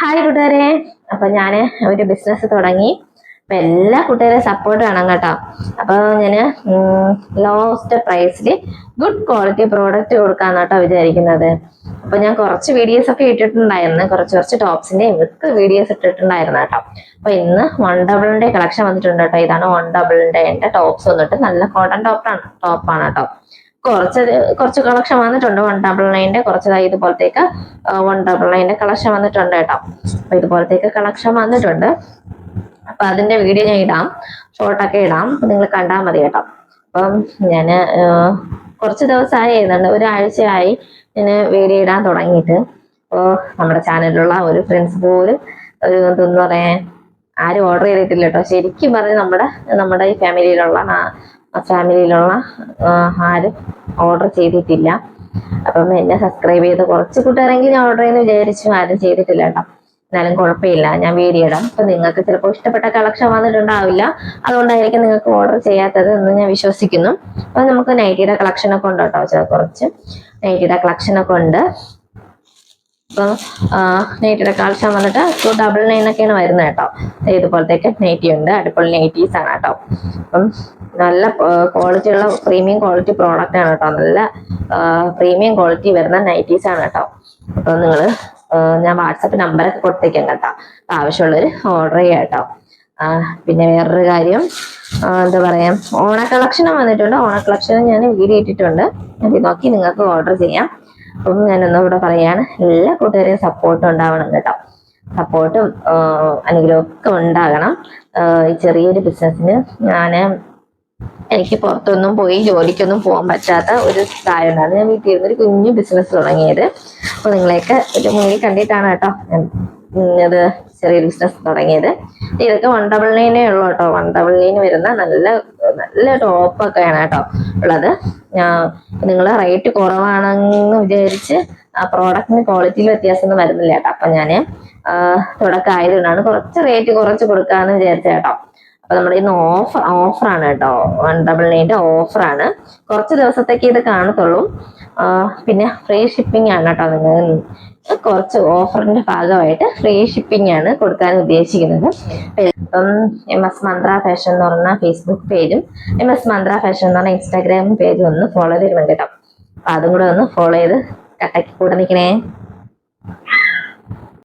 Hi കൂട്ടുകാരെ. അപ്പൊ ഞാൻ ഒരു ബിസിനസ് തുടങ്ങി. അപ്പൊ എല്ലാ കൂട്ടുകാരെ സപ്പോർട്ട് വേണം കേട്ടോ. അപ്പൊ ഞാൻ ലോസ്റ്റ് പ്രൈസിൽ ഗുഡ് ക്വാളിറ്റി പ്രോഡക്റ്റ് കൊടുക്കാന്ന് കേട്ടോ വിചാരിക്കുന്നത്. അപ്പൊ ഞാൻ കുറച്ച് വീഡിയോസ് ഒക്കെ ഇട്ടിട്ടുണ്ടായിരുന്നു. കുറച്ച് കുറച്ച് ടോപ്സിന്റെ മിക്ക വീഡിയോസ് ഇട്ടിട്ടുണ്ടായിരുന്നു കേട്ടോ. അപ്പൊ ഇന്ന് വൺ ഡബിളിന്റെ കളക്ഷൻ വന്നിട്ടുണ്ട് കേട്ടോ. ഇതാണ് വൺ ഡബിളിന്റെ എന്റെ ടോപ്സ് വന്നിട്ട് നല്ല കോട്ടൺ ടോപ്പാണ് ടോപ്പാണ് കേട്ടോ. കുറച്ച് കുറച്ച് കളക്ഷൻ വന്നിട്ടുണ്ട് വൺ ഡബിൾ നയന്റെ കുറച്ച് ഇതുപോലത്തേക്ക് വൺ ഡബിൾ നയന്റെ കളക്ഷൻ വന്നിട്ടുണ്ട് കേട്ടോ. അപ്പൊ ഇതുപോലത്തേക്ക് കളക്ഷൻ വന്നിട്ടുണ്ട്. അപ്പൊ അതിന്റെ വീഡിയോ ഞാൻ ഇടാം. ഷോർട്ടൊക്കെ ഇടാം. നിങ്ങൾ കണ്ടാൽ മതി കേട്ടോ. അപ്പം ഞാൻ കുറച്ച് ദിവസമായി എഴുതുന്നുണ്ട്. ഒരാഴ്ചയായി ഞാൻ വീഡിയോ ഇടാൻ തുടങ്ങിയിട്ട്. അപ്പോൾ നമ്മുടെ ചാനലിലുള്ള ഒരു ഫ്രണ്ട്സ് പോലും ഒരു എന്താ പറയാ ആരും ഓർഡർ ചെയ്തിട്ടില്ല കേട്ടോ. ശരിക്കും പറഞ്ഞ് നമ്മുടെ നമ്മുടെ ഈ ഫാമിലിയിലുള്ള ഫാമിലിയിലുള്ള ആരും ഓർഡർ ചെയ്തിട്ടില്ല. അപ്പം എന്നെ സബ്സ്ക്രൈബ് ചെയ്ത് കുറച്ച് കൂട്ടുകാരെങ്കിലും ഞാൻ ഓർഡർ ചെയ്യുന്ന വിചാരിച്ചു. ആരും ചെയ്തിട്ടില്ല കേട്ടോ. എന്നാലും കുഴപ്പമില്ല. ഞാൻ വീഡിയോ ഇടാം. അപ്പൊ നിങ്ങൾക്ക് ചിലപ്പോൾ ഇഷ്ടപ്പെട്ട കളക്ഷൻ വന്നിട്ടുണ്ടാവില്ല. അതുകൊണ്ടായിരിക്കും നിങ്ങൾക്ക് ഓർഡർ ചെയ്യാത്തത് എന്ന് ഞാൻ വിശ്വസിക്കുന്നു. അപ്പൊ നമുക്ക് നൈറ്റിയുടെ കളക്ഷനൊക്കെ ഉണ്ട് കേട്ടോ. ചില കുറച്ച് നൈറ്റിയുടെ കളക്ഷൻ ഒക്കെ ഉണ്ട്. അപ്പം നൈറ്റിയുടെ കളക്ഷൻ വന്നിട്ട് ടു ഡബിൾ നയൻ ഒക്കെയാണ് വരുന്നത് കേട്ടോ. ഇതുപോലത്തേക്ക് നൈറ്റി ഉണ്ട്. അടിപൊളി നൈറ്റീസ് ആണ് കേട്ടോ. അപ്പം നല്ല ക്വാളിറ്റി ഉള്ള പ്രീമിയം ക്വാളിറ്റി പ്രോഡക്റ്റ് ആണ് കേട്ടോ. നല്ല പ്രീമിയം ക്വാളിറ്റി വരുന്ന നൈറ്റീസ് ആണ് കേട്ടോ. അപ്പൊ നിങ്ങൾ ഞാൻ വാട്സപ്പ് നമ്പറൊക്കെ കൊടുത്തേക്കാം കേട്ടോ. ആവശ്യമുള്ളവർ ഓർഡർ ചെയ്യാം കേട്ടോ. പിന്നെ വേറൊരു കാര്യം എന്താ പറയാ ഓണ കളക്ഷനും വന്നിട്ടുണ്ട്. ഓണ കളക്ഷൻ ഞാൻ വീഡിയോ ഇട്ടിട്ടുണ്ട്. അത് നോക്കി നിങ്ങൾക്ക് ഓർഡർ ചെയ്യാം. അപ്പം ഞാൻ ഇവിടെ പറയാണ് എല്ലാ കൂട്ടുകാരെയും സപ്പോർട്ടും ഉണ്ടാവണം കേട്ടോ. സപ്പോർട്ടും അനുഗ്രഹമൊക്കെ ഉണ്ടാകണം. ഈ ചെറിയൊരു ബിസിനസ്സിന് ഞാൻ എനിക്ക് പുറത്തൊന്നും പോയി ജോലിക്കൊന്നും പോകാൻ പറ്റാത്ത ഒരു കാര്യമാണ് ഞാൻ വീട്ടിൽ ഇരുന്ന് ഒരു കുഞ്ഞു ബിസിനസ് തുടങ്ങിയത്. അപ്പൊ നിങ്ങളെയൊക്കെ ഒരു മുന്നിൽ കണ്ടിട്ടാണ് കേട്ടോ അത് ചെറിയൊരു ബിസിനസ് തുടങ്ങിയത്. ഇതൊക്കെ വൺ ഡബിൾ നയനേ ഉള്ളൂ കേട്ടോ. വൺ ഡബിൾ നയൻ വരുന്ന നല്ല നല്ല ടോപ്പൊക്കെയാണ് കേട്ടോ ഉള്ളത്. നിങ്ങൾ റേറ്റ് കുറവാണെന്ന് വിചാരിച്ച് ആ പ്രോഡക്റ്റിന് ക്വാളിറ്റിയിൽ വ്യത്യാസമൊന്നും വരുന്നില്ല കേട്ടോ. അപ്പൊ ഞാൻ തുടക്കം ആയതുകൊണ്ടാണ് കുറച്ച് റേറ്റ് കുറച്ച് കൊടുക്കാന്ന് വിചാരിച്ച കേട്ടോ. അപ്പൊ നമ്മുടെ ഇന്ന് ഓഫർ ഓഫറാണ് കേട്ടോ. വൺ ഡബിൾ നയന്റെ ഓഫറാണ് കുറച്ച് ദിവസത്തേക്ക് ഇത് കാണത്തുള്ളൂ. പിന്നെ ഫ്രീ ഷിപ്പിംഗ് ആണ് കേട്ടോ നിങ്ങൾ കുറച്ച് ഓഫറിന്റെ ഭാഗമായിട്ട് ഫ്രീ ഷിപ്പിംഗ് ആണ് കൊടുക്കാൻ ഉദ്ദേശിക്കുന്നത്. ഇപ്പം എം എസ് മന്ത്ര ഫാഷൻ എന്ന് പറഞ്ഞ ഫേസ്ബുക്ക് പേജും എം എസ് മന്ത്ര ഫാഷൻ എന്ന് പറഞ്ഞ ഇൻസ്റ്റാഗ്രാം പേജും ഒന്ന് ഫോളോ ചെയ്തിട്ടുണ്ട് കേട്ടോ. അപ്പൊ അതും കൂടെ ഒന്ന് ഫോളോ ചെയ്ത് കട്ടക്ക് കൂടെ നിൽക്കണേ.